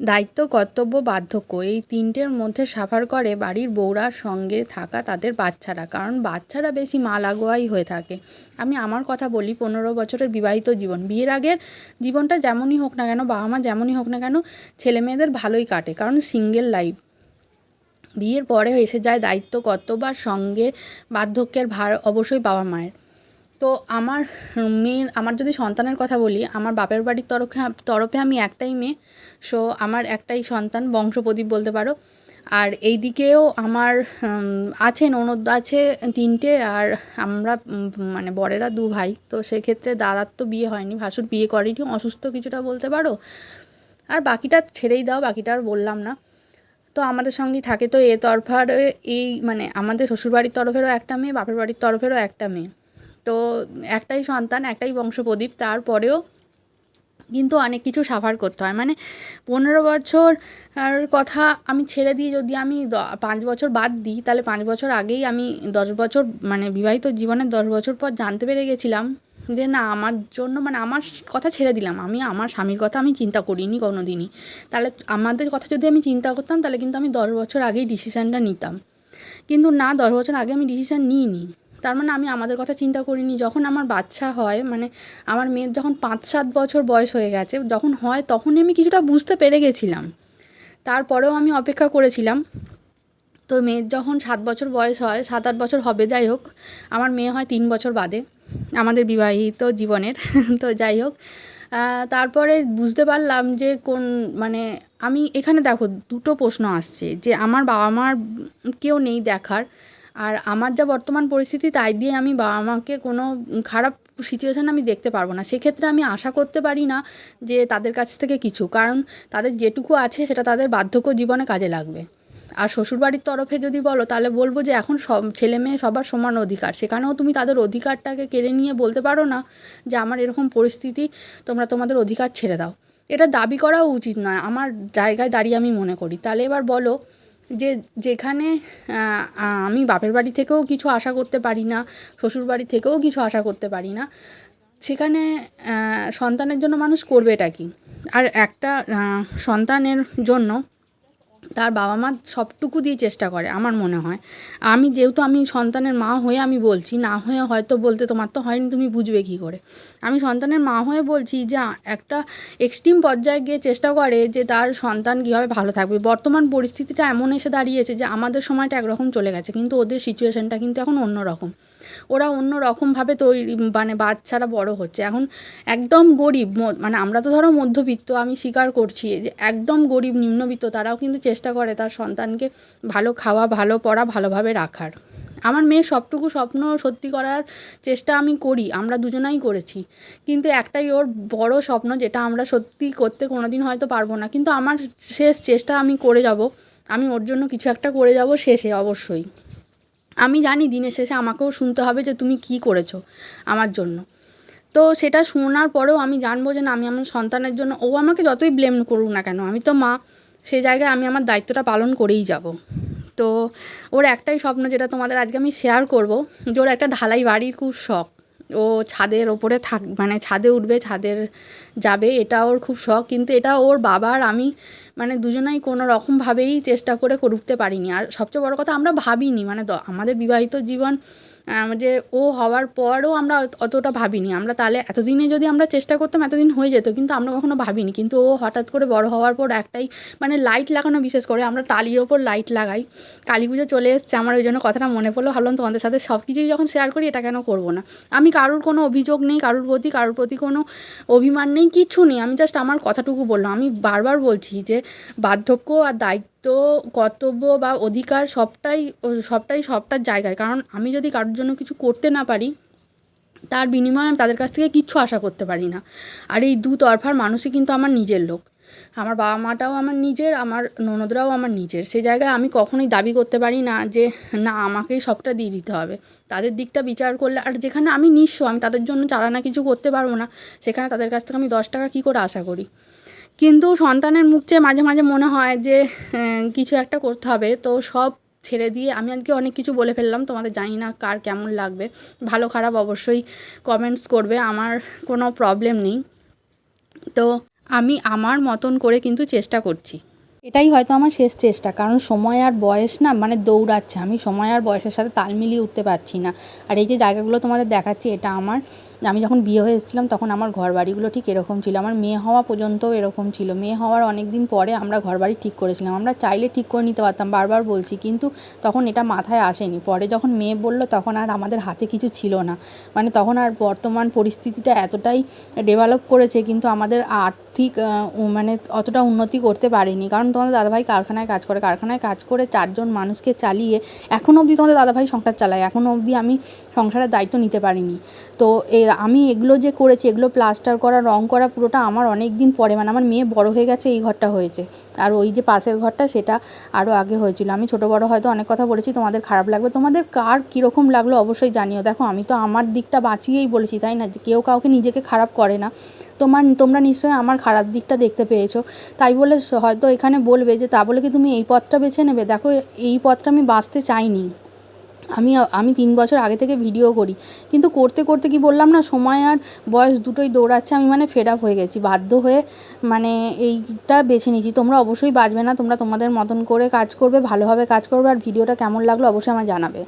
দায়িত্ব, কর্তব্য, বার্ধক্য এই তিনটের মধ্যে সাফার করে বাড়ির বউরার সঙ্গে থাকা তাদের বাচ্চারা। কারণ বাচ্চারা বেশি মা লাগোয়াই হয়ে থাকে। আমি আমার কথা বলি পনেরো বছরের বিবাহিত জীবন। বিয়ের আগের জীবনটা যেমনই হোক না কেন, বাবা মা যেমনই হোক না কেন ছেলে মেয়েদের ভালোই কাটে। কারণ সিঙ্গেল লাইফ বিয়ের পরে এসে যায় দায়িত্ব, কর্তব্য সঙ্গে বার্ধক্যের ভার অবশ্যই বাবা মায়ের। তো আমার মেয়ের আমার যদি সন্তানের কথা বলি, আমার বাপের বাড়ির তরফে তরফে আমি একটাই মেয়ে। সো আমার একটাই সন্তান, বংশপ্রদীপ বলতে পারো। আর এই দিকেও আমার আছে, ননদ আছে তিনটে, আর আমরা মানে বড়েরা দু ভাই। তো সেক্ষেত্রে দাদার তো বিয়ে হয়নি, ভাসুর বিয়ে করেনি, অসুস্থ কিছুটা বলতে পারো। আর বাকিটা ছেড়েই দাও, বাকিটা আর বললাম না। তো আমাদের সঙ্গেই থাকে। তো এ তরফার এই মানে আমাদের শ্বশুরবাড়ির তরফেরও একটা মেয়ে, বাপের বাড়ির তরফেরও একটা মেয়ে। তো একটাই সন্তান, একটাই বংশপ্রদীপ, তারপরেও কিন্তু অনেক কিছু সাফার করতে হয়। মানে পনেরো বছর আর কথা আমি ছেড়ে দিয়ে যদি আমি পাঁচ বছর বাদ দিই, তাহলে পাঁচ বছর আগেই আমি দশ বছর মানে বিবাহিত জীবনের দশ বছর পর জানতে পেরে গেছিলাম যে না, আমার জন্য মানে আমার কথা ছেড়ে দিলাম। আমি, আমার স্বামীর কথা আমি চিন্তা করিনি কোনো দিনই তাহলে আমাদের কথা যদি আমি চিন্তা করতাম, তাহলে কিন্তু আমি দশ বছর আগেই ডিসিশানটা নিতাম। কিন্তু না, দশ বছর আগে আমি ডিসিশান নিইনি। তার মানে আমি আমাদের কথা চিন্তা করিনি। যখন আমার বাচ্চা হয় মানে আমার মেয়ের যখন পাঁচ সাত বছর বয়স হয়ে গেছে, যখন হয় তখনই আমি কিছুটা বুঝতে পেরে গেছিলাম। তারপরেও আমি অপেক্ষা করেছিলাম। তো মেয়ের যখন সাত বছর বয়স হয় সাত আট বছর হবে, যাই হোক, আমার মেয়ে হয় তিন বছর বাদে আমাদের বিবাহিত জীবনের। তো যাই হোক তারপরে বুঝতে পারলাম যে কোন মানে আমি এখানে দেখো, দুটো প্রশ্ন আসছে যে আমার বাবা মার কেউ নেই দেখার। আর আমার যা বর্তমান পরিস্থিতি, তাই দিয়ে আমি বাবা মাকে কোনো খারাপ সিচুয়েশান আমি দেখতে পারব না। সেক্ষেত্রে আমি আশা করতে পারি না যে তাদের কাছ থেকে কিছু, কারণ তাদের যেটুকু আছে সেটা তাদের বার্ধক্য জীবনে কাজে লাগবে। আর শ্বশুরবাড়ির তরফে যদি বলো, তাহলে বলব যে এখন সব ছেলে মেয়ে সবার সমান অধিকার। সেখানেও তুমি তাদের অধিকারটাকে কেড়ে নিয়ে বলতে পারো না যে আমার এরকম পরিস্থিতি, তোমরা তোমাদের অধিকার ছেড়ে দাও। এটা দাবি করাও উচিত নয়, আমার জায়গায় দাঁড়িয়ে আমি মনে করি। তাহলে এবার বলো যে যেখানে আমি বাপের বাড়ি থেকেও কিছু আশা করতে পারি না, শ্বশুর বাড়ি থেকেও কিছু আশা করতে পারি না, সেখানে সন্তানের জন্য মানুষ করবে এটা কি? আর একটা সন্তানের জন্য তার বাবা মা সবটুকু দিয়ে চেষ্টা করে, আমার মনে হয়। আমি যেহেতু আমি সন্তানের মা হয়ে আমি বলছি, না হয়ে হয়তো বলতে তোমার তো হয়নি, তুমি বুঝবে কী করে। আমি সন্তানের মা হয়ে বলছি যে, একটা এক্সট্রিম পর্যায়ে গিয়ে চেষ্টা করে যে, তার সন্তান কীভাবে ভালো থাকবে। বর্তমান পরিস্থিতিটা এমন এসে দাঁড়িয়েছে যে, আমাদের সময়টা একরকম চলে গেছে, কিন্তু ওদের সিচুয়েশানটা কিন্তু এখন অন্য রকম ওরা অন্য রকমভাবে তৈরি মানে বাচ্চারা বড় হচ্ছে। এখন একদম গরিব মানে আমরা তো ধরো মধ্যবিত্ত, আমি স্বীকার করছি যে, একদম গরিব, নিম্নবিত্ত, তারাও কিন্তু চেষ্টা করে তার সন্তানকে ভালো খাওয়া, ভালো পড়া, ভালোভাবে রাখার। আমার মেয়ের সবটুকু স্বপ্ন সত্যি করার চেষ্টা আমি করি, আমরা দুজনাই করেছি। কিন্তু একটাই ওর বড় স্বপ্ন যেটা আমরা সত্যি করতে কোনো দিন হয়তো পারব না। কিন্তু আমার শেষ চেষ্টা আমি করে যাব, আমি ওর জন্য কিছু একটা করে যাব শেষে অবশ্যই। আমি জানি দিনের শেষে আমাকেও শুনতে হবে যে তুমি কী করেছ আমার জন্য। তো সেটা শোনার পরেও আমি জানব যে না, আমি আমার সন্তানের জন্য, ও আমাকে যতই ব্লেম করুক না কেন, আমি তো মা সেই জায়গায় আমি আমার দায়িত্বটা পালন করেই যাব। তো ওর একটাই স্বপ্ন যেটা তোমাদের আজকে আমি শেয়ার করব, যে ওর একটা ঢালাই বাড়ির খুব শখ। ও ছাদের ওপরে থাক মানে ছাদে উঠবে, ছাদের যাবে, এটা ওর খুব শখ। কিন্তু এটা ওর বাবার, আমি মানে দুজনাই কোনো রকমভাবেই চেষ্টা করে করতে পারিনি। আর সবচেয়ে বড় কথা আমরা ভাবিনি মানে আমাদের বিবাহিত জীবন যে ও হওয়ার পরও আমরা অত- অতটা ভাবিনি। আমরা তাহলে এতদিনে যদি আমরা চেষ্টা করতাম, এতদিন হয়ে যেত, কিন্তু আমরা কখনো ভাবিনি। কিন্তু ও হঠাৎ করে বড় হওয়ার পর একটাই মানে লাইট লাগানো বিশেষ করে, আমরা টালির ওপর লাইট লাগাই। কালী পুজো চলে এসছে, আমার ওই জন্য কথাটা মনে পড়ল। ভাবলাম তোমাদের সাথে সব কিছুই যখন শেয়ার করি, এটা কেন করব না? আমি কারোর কোনো অভিযোগ নেই, কারোর প্রতি কারোর প্রতি কোনো অভিমান নেই, কিচ্ছু নেই। আমি জাস্ট আমার কথাটুকু বললাম। আমি বারবার বলছি যে বার্ধক্য আর দায়িত্ব, কর্তব্য বা অধিকার সবটাই সবটাই সবটার জায়গায়। কারণ আমি যদি কারোর জন্য কিছু করতে না পারি, তার বিনিময়ে আমি তাদের কাছ থেকে কিচ্ছু আশা করতে পারি না। আর এই দু তরফার মানুষই কিন্তু আমার নিজের লোক। আমার বাবা মাটাও আমার নিজের, আমার ননদরাও আমার নিজের। সে জায়গায় আমি কখনোই দাবি করতে পারি না যে, না, আমাকেই সবটা দিয়ে দিতে হবে। তাদের দিকটা বিচার করলে, আর যেখানে আমি নিঃস্ব, আমি তাদের জন্য চালানা কিছু করতে পারব না, সেখানে তাদের কাছ থেকে আমি দশ টাকা কী করে আশা করি? কিন্তু সন্তানের মুখ চেয়ে মাঝে মাঝে মনে হয় যে কিছু একটা করতে হবে। তো সব ছেড়ে দিয়ে আমি আজকে অনেক কিছু বলে ফেললাম, তোমাদের জানি না কার কেমন লাগবে। ভালো খারাপ অবশ্যই কমেন্টস করবে, আমার কোনো প্রবলেম নেই। তো আমি আমার মতন করে কিন্তু চেষ্টা করছি। এটাই হয়তো আমার শেষ চেষ্টা, কারণ সময় আর বয়স না মানে দৌড়াচ্ছে। আমি সময় আর বয়সের সাথে তাল মিলিয়ে উঠতে পারছি না। আর এই যে জায়গাগুলো তোমাদের দেখাচ্ছি, এটা আমার। আমি যখন বিয়ে হয়ে এসেছিলাম, তখন আমার ঘর বাড়িগুলো ঠিক এরকম ছিল। আমার মেয়ে হওয়া পর্যন্তও এরকম ছিল। মেয়ে হওয়ার অনেক দিন পরে আমরা ঘর বাড়ি ঠিক করেছিলাম। আমরা চাইলে ঠিক করে নিতে পারতাম, বারবার বলছি। কিন্তু তখন এটা মাথায় আসেনি। পরে যখন মেয়ে বলল, তখন আর আমাদের হাতে কিছু ছিল না। মানে তখন আর বর্তমান পরিস্থিতিটা এতটাই ডেভেলপ করেছে, কিন্তু আমাদের আর্থিক উ- মানে অতটা উন্নতি করতে পারিনি। কারণ তোমাদের দাদাভাই কারখানায় কাজ করে, কারখানায় কাজ করে চারজন মানুষকে চালিয়ে এখনও অবধি তোমাদের দাদাভাই সংসার চালায়। এখনও অবধি আমি সংসারের দায়িত্ব নিতে পারিনি। তো এ, আমি এগুলো যে করেছি, এগুলো প্লাস্টার করা, রং করা পুরোটা আমার অনেক দিন পরে মানে আমার মেয়ে বড় হয়ে গেছে, এই ঘরটা হয়েছে। আর ওই যে পাশের ঘরটা, সেটা আরও আগে হয়েছিল। আমি ছোটো বড় হয়তো অনেক কথা বলেছি, তোমাদের খারাপ লাগবে। তোমাদের কার কীরকম লাগল অবশ্যই জানিও। দেখো, আমি তো আমার দিকটা বাঁচিয়েই বলেছি, তাই না? কেউ কাউকে নিজেকে খারাপ করে না। তোমার, তোমরা নিশ্চয়ই আমার খারাপ দিকটা দেখতে পেয়েছ। তাই বলে হয়তো এখানে বলবে যে, তা বলে কি তুমি এই পথটা বেছে নেবে? দেখো, এই পথটা আমি বাঁচতে চাইনি। আমি আমি তিন বছর আগে থেকে ভিডিও করি। কিন্তু করতে করতে কি বললাম না, সময় আর বয়স দুটোই দৌড়াচ্ছে, আমি মানে ফেড আপ হয়ে গেছি। বাধ্য হয়ে মানে এইটা বেছে নিয়েছি। তোমরা অবশ্যই বাঁচবে না, তোমরা তোমাদের মতন করে কাজ করবে, ভালোভাবে কাজ করবে, আর ভিডিওটা কেমন লাগল অবশ্যই আমার জানাবে।